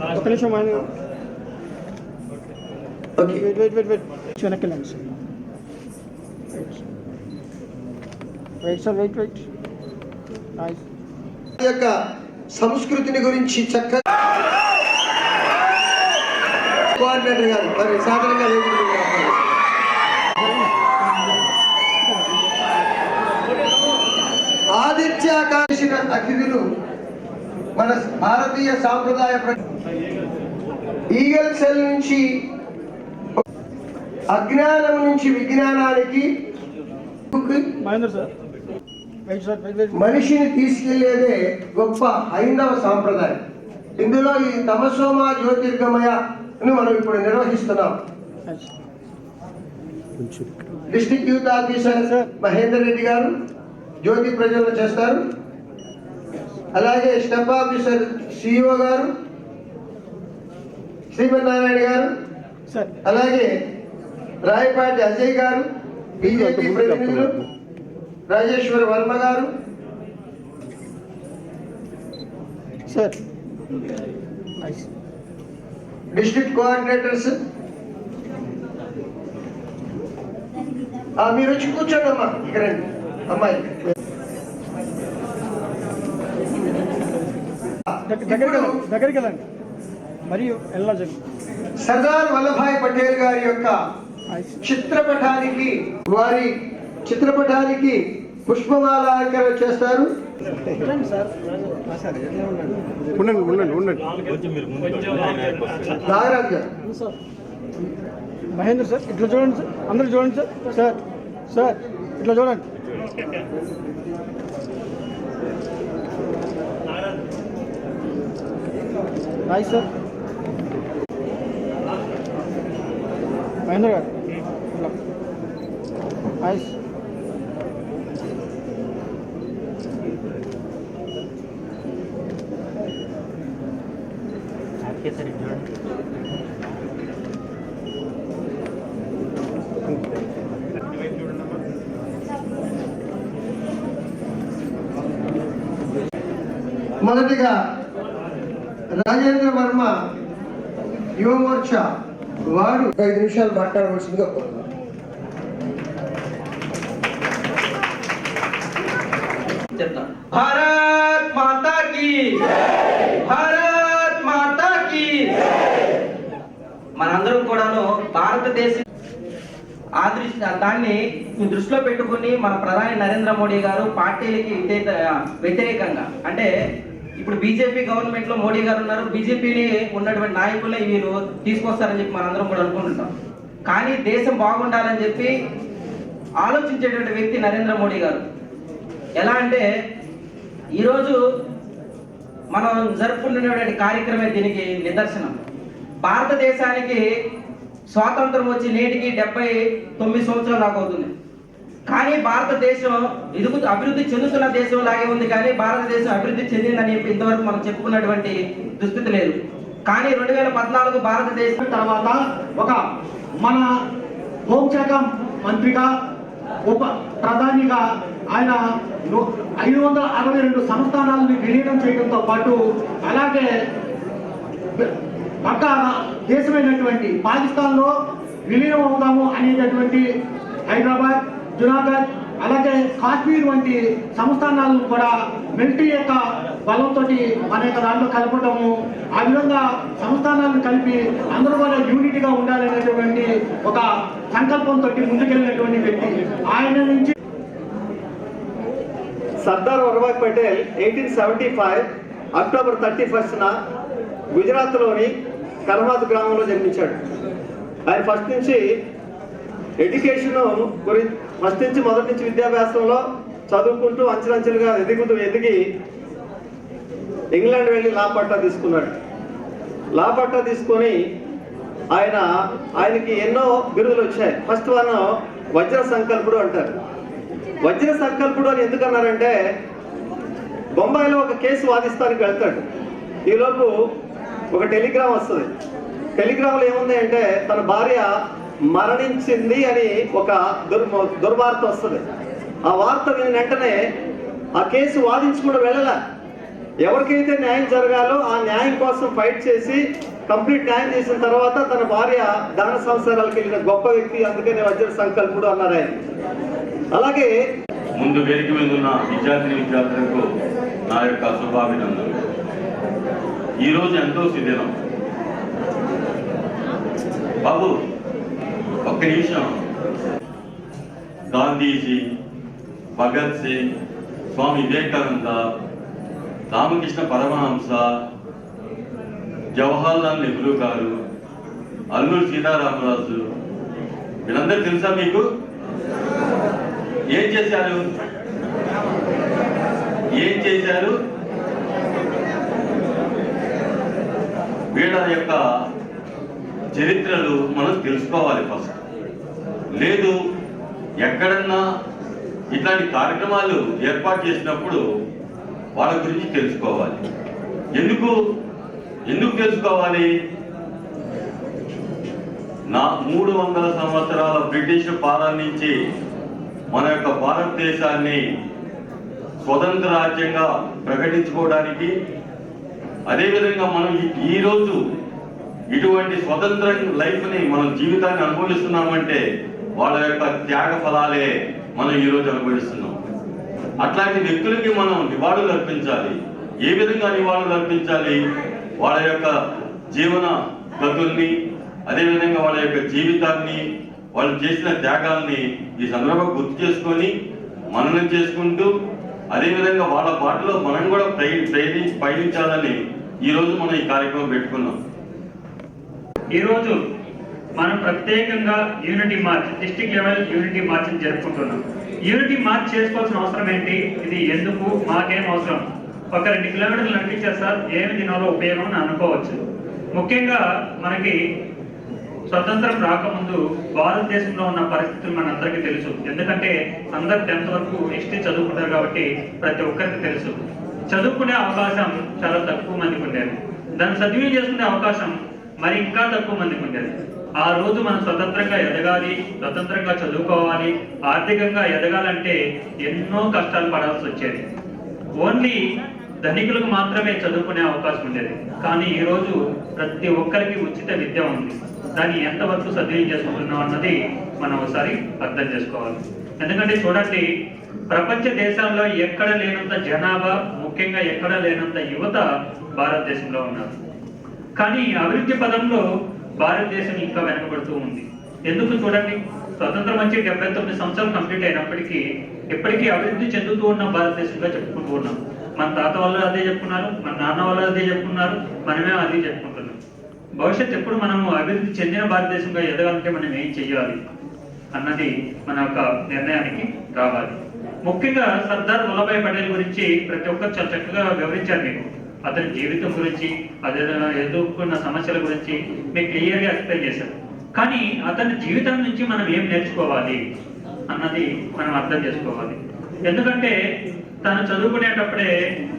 ఒక నిమిషం ఆయన. Sir wait sir wait wait nice ఈ యొక్క సంస్కృతిని గురించి చక్కగా కోఆర్డినేటర్ గారు మరి సాధారణంగా వేదిక మీద రావాలి. ఆదిత్య కాల్సిన అతిథులు మన భారతీయ సాంప్రదాయ ప్ర- ఈగల్ సెల్ నుంచి అజ్ఞానం నుంచి విజ్ఞానానికి మనిషిని తీసుకెళ్ళేదే గొప్ప హైందవ సాంప్రదాయం. ఇందులో ఈ తమసోమ జ్యోతిర్గమయ మనం ఇప్పుడు నిర్వహిస్తున్నాం. District youth officer Mahender Reddy garu జ్యోతి ప్రజలను చేస్తారు. అలాగే స్టెప్ ఆఫీసర్ సిఇఓ గారు శ్రీమన్నారాయణ గారు సార్. అలాగే రాయపాటి అజయ్ గారు బీజేపీ ప్రతినిధులు రాజేశ్వర వర్మ గారు. District coordinators. ఆ, మీరు వచ్చి కూర్చోండి అమ్మా ఇక్కడ. అమ్మాయి. దగ్గరికి వెళ్ళండి దగ్గరికి వెళ్ళండి. మరియు వెళ్ళాలి సర్దార్ వల్లభాయ్ పటేల్ గారి యొక్క చిత్రపటానికి వారి చిత్రపటానికి పుష్పమాల అలంకరణ చేస్తారు. ఉండండి ఉండండి ఉండండి నాగరాజ్ సార్ మహేంద్ర సార్ ఇట్లా చూడండి సార్. అందరూ చూడండి సార్. సార్ సార్ ఇట్లా చూడండి. నైస్ సార్ మహేంద్ర గారు. నైస్ మొదటిగా రాజేంద్ర వర్మ యువ మోర్చా వాడు ఐదు నిమిషాలు మాట్లాడవలసిందిగా కోరుతున్నాను. భారత్ మాతా కీ భారత్ మాతా కీ మనందరం కూడాను భారతదేశం ఆ దృష్టి దాన్ని దృష్టిలో పెట్టుకుని మన ప్రధాని నరేంద్ర మోడీ గారు పార్టీలకి వ్యతిరేక- వ్యతిరేకంగా అంటే ఇప్పుడు బీజేపీ గవర్నమెంట్లో మోడీ గారు ఉన్నారు. బీజేపీని ఉన్నటువంటి నాయకులే వీరు తీసుకొస్తారని చెప్పి మనందరం కూడా అనుకుంటుంటాం. కానీ దేశం బాగుండాలని చెప్పి ఆలోచించేటువంటి వ్యక్తి నరేంద్ర మోడీ గారు. ఎలా అంటే ఈరోజు మనం జరుపుకుంటున్నటువంటి కార్యక్రమే దీనికి నిదర్శనం. భారతదేశానికి స్వాతంత్రం వచ్చి నేటికి డెబ్బై తొమ్మిది సంవత్సరాలు దాకా అవుతుంది. కానీ భారతదేశం ఎదుగు అభివృద్ధి చెందుతున్న దేశం లాగే ఉంది కానీ భారతదేశం అభివృద్ధి చెందిందని చెప్పి ఇంతవరకు మనం చెప్పుకున్నటువంటి దుస్థితి లేదు. కానీ రెండు వేల పద్నాలుగు భారతదేశం తర్వాత ఒక మన హోంశాఖ మంత్రిగా ఉప ప్రధానిగా ఆయన ఐదు వందల అరవై రెండు సంస్థానాలను విలీనం చేయడంతో పాటు అలాగే పక్క దేశమైనటువంటి పాకిస్తాన్లో విలీనం అవుదాము అనేటటువంటి హైదరాబాద్ జునాగఢ్ అలాగే కాశ్మీర్ వంటి సంస్థానాలను కూడా మిలిటరీ యొక్క బలంతో అనేక దాంట్లో కలపడము ఆ విధంగా సంస్థానాలను కలిపి అందరూ కూడా యూనిటీగా ఉండాలనేటువంటి ఒక సంకల్పంతో ముందుకెళ్ళినటువంటి వ్యక్తి. ఆయన నుంచి Sardar Vallabhbhai Patel eighteen seventy five October thirty ఫస్ట్న గుజరాత్లోని కర్మాద్ గ్రామంలో జన్మించాడు. ఆయన ఫస్ట్ నుంచి ఎడ్యుకేషన్ గురించి ఫస్ట్ నుంచి మొదటి నుంచి విద్యాభ్యాసంలో చదువుకుంటూ అంచెలంచెలుగా ఎదుగుతూ ఎదిగి ఇంగ్లాండ్ వెళ్ళి లా పట్టా తీసుకున్నాడు. లా పట్టా తీసుకొని ఆయన ఆయనకి ఎన్నో బిరుదులు వచ్చాయి. ఫస్ట్ వన్ వజ్ర సంకల్పుడు అంటారు. వజ్ర సంకల్పుడు అని ఎందుకన్నారంటే బొంబాయిలో ఒక కేసు వాదిస్తానికి వెళ్తాడు. ఈలోపు ఒక టెలిగ్రామ్ వస్తుంది. టెలిగ్రామ్లో ఏముంది అంటే తన భార్య మరణించింది అని ఒక దుర్మ దుర్వార్త వస్తుంది. ఆ వార్త విని వెంటనే ఆ కేసు వాదించకుండా వెళ్ళాల. ఎవరికైతే న్యాయం జరగాలో ఆ న్యాయం కోసం ఫైట్ చేసి కంప్లీట్ న్యాయం చేసిన తర్వాత తన భార్య దాన సంసారాలకు వెళ్ళిన గొప్ప వ్యక్తి అందుకనే వజ్ర సంకల్పుడు అన్నారు ఆయన. అలాగే ముందు వేదిక మీద ఉన్న విద్యార్థిని విద్యార్థులకు నా యొక్క శుభాభినందనలు. ఈరోజు ఎంతో సుదినం బాబు ఒక్క నిమిషం. గాంధీజీ భగత్ సింగ్ స్వామి వివేకానంద రామకృష్ణ పరమహంస జవహర్లాల్ నెహ్రూ గారు అల్లూరు సీతారామరాజు వీళ్ళందరూ తెలుసా మీకు? ఏం చేశారు? ఏం చేశారు? వీళ్ళ యొక్క చరిత్రలు మనం తెలుసుకోవాలి ఫస్ట్. లేదు ఎక్కడన్నా ఇట్లాంటి కార్యక్రమాలు ఏర్పాటు చేసినప్పుడు వాళ్ళ గురించి తెలుసుకోవాలి. ఎందుకు ఎందుకు తెలుసుకోవాలి? నా మూడు వందల సంవత్సరాల బ్రిటిష్ పాలన నుంచి మన యొక్క భారతదేశాన్ని స్వతంత్ర రాజ్యంగా ప్రకటించుకోవడానికి అదేవిధంగా మనం ఈరోజు ఇటువంటి స్వతంత్ర లైఫ్ని మనం జీవితాన్ని అనుభవిస్తున్నామంటే వాళ్ళ యొక్క త్యాగ ఫలాలే మనం ఈ రోజు అనుభవిస్తున్నాం. అట్లాంటి వ్యక్తులకి మనం నివాళులు అర్పించాలి. ఏ విధంగా నివాళులు అర్పించాలి? వాళ్ళ యొక్క జీవన గతుల్ని అదేవిధంగా వాళ్ళ యొక్క జీవితాన్ని వాళ్ళు చేసిన త్యాగాల్ని ఈ సందర్భంగా గుర్తు చేసుకొని మననం చేసుకుంటూ అదేవిధంగా వాళ్ళ బాటలో మనం కూడా ప్రయ- ప్రయత్నించి పయనించాలని ఈ రోజు మనం ఈ కార్యక్రమం పెట్టుకున్నాం. ఈరోజు మనం ప్రత్యేకంగా unity march district level unity march జరుపుకుంటున్నాం. యూనిటీ మార్చ్ చేసుకోవాల్సిన అవసరం ఏంటి? ఇది ఎందుకు? మాకేం అవసరం? ఒక రెండు కిలోమీటర్లు నడిపించారు సార్. ఏమి దీనివల్ల ఉపయోగం అని అనుకోవచ్చు. ముఖ్యంగా మనకి స్వతంత్రం రాకముందు భారతదేశంలో ఉన్న పరిస్థితులు మనందరికీ తెలుసు. ఎందుకంటే అందరు టెన్త్ వరకు హిస్టరీ చదువుకుంటారు కాబట్టి ప్రతి ఒక్కరికి తెలుసు. చదువుకునే అవకాశం చాలా తక్కువ మందికి ఉండేది. దాన్ని సద్వినియోగం చేసుకునే అవకాశం మరి ఇంకా తక్కువ మందికి ఉండేది. ఆ రోజు మనం స్వతంత్రంగా ఎదగాలి స్వతంత్రంగా చదువుకోవాలి ఆర్థికంగా ఎదగాలంటే ఎన్నో కష్టాలు పడాల్సి వచ్చేది. ఓన్లీ ధనికులకు మాత్రమే చదువుకునే అవకాశం ఉండేది. కానీ ఈ రోజు ప్రతి ఒక్కరికి ఉచిత విద్య ఉంది. దాన్ని ఎంతవరకు సద్వినియోగం చేసుకుంటున్నాం అన్నది మనం ఒకసారి అర్థం చేసుకోవాలి. ఎందుకంటే చూడండి ప్రపంచ దేశాల్లో ఎక్కడ లేనంత జనాభా ముఖ్యంగా ఎక్కడ లేనంత యువత భారతదేశంలో ఉన్నారు. కానీ అభివృద్ధి పదంలో భారతదేశం ఇంకా వెనకబడుతూ ఉంది. ఎందుకు చూడండి? స్వతంత్రం వచ్చి డెబ్బై తొమ్మిది సంవత్సరాలు కంప్లీట్ అయినప్పటికీ ఇప్పటికీ అభివృద్ధి చెందుతూ ఉన్న భారతదేశంగా చెప్పుకుంటూ ఉన్నాం. మన తాత వాళ్ళు అదే చెప్పుకున్నారు మన నాన్న వాళ్ళు అదే చెప్పుకున్నారు మనమే అదే చెప్పుకుంటున్నాం. భవిష్యత్ ఎప్పుడు మనము అభివృద్ధి చెందిన భారతదేశంగా ఎదగాలంటే మనం ఏం చెయ్యాలి అన్నది మన యొక్క నిర్ణయానికి రావాలి. ముఖ్యంగా సర్దార్ వల్లభాయ్ పటేల్ గురించి ప్రతి ఒక్కరు చాలా చక్కగా వివరించారు మీకు. అతని జీవితం గురించి అతను ఎదుర్కొన్న సమస్యల గురించి మీకు క్లియర్గా ఎక్స్ప్లెయిన్ చేశారు. కానీ అతని జీవితం నుంచి మనం ఏం నేర్చుకోవాలి అన్నది మనం అర్థం చేసుకోవాలి. ఎందుకంటే తను చదువుకునేటప్పుడే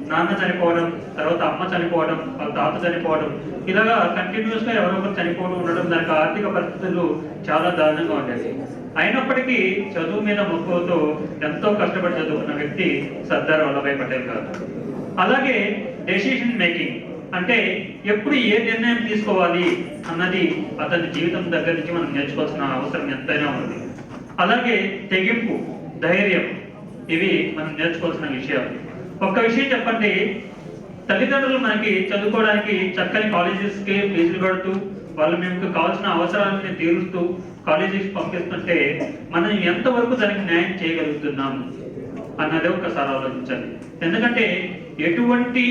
నాన్న చనిపోవడం తర్వాత అమ్మ చనిపోవడం వాళ్ళ తాత చనిపోవడం ఇలాగా కంటిన్యూస్గా ఎవరో ఒకరు చనిపోవడం ఉండడం దానికి ఆర్థిక పరిస్థితులు చాలా దారుణంగా ఉండేవి. అయినప్పటికీ చదువు మీద మక్కువతో ఎంతో కష్టపడి చదువుకున్న వ్యక్తి సర్దార్ వల్లభాయ్ పటేల్ గారు. అలాగే డెసిషన్ మేకింగ్ అంటే ఎప్పుడు ఏ నిర్ణయం తీసుకోవాలి అన్నది అతని జీవితం దగ్గర నుంచి మనం నేర్చుకోవాల్సిన అవసరం ఎంతైనా ఉంది. అలాగే తెగింపు ధైర్యం ఇవి మనం నేర్చుకోవాల్సిన విషయాలు. ఒక్క విషయం చెప్పండి. తల్లిదండ్రులు మనకి చదువుకోవడానికి చక్కని కాలేజెస్కి ఫీజులు కడుతూ వాళ్ళు మీకు కావాల్సిన అవసరాలని తీరుస్తూ కాలేజీకి పంపిస్తుంటే మనం ఎంతవరకు దానికి న్యాయం చేయగలుగుతున్నాము? అన్నది ఒకసారి ఆలోచించండి. ఎందుకంటే ఎటువంటి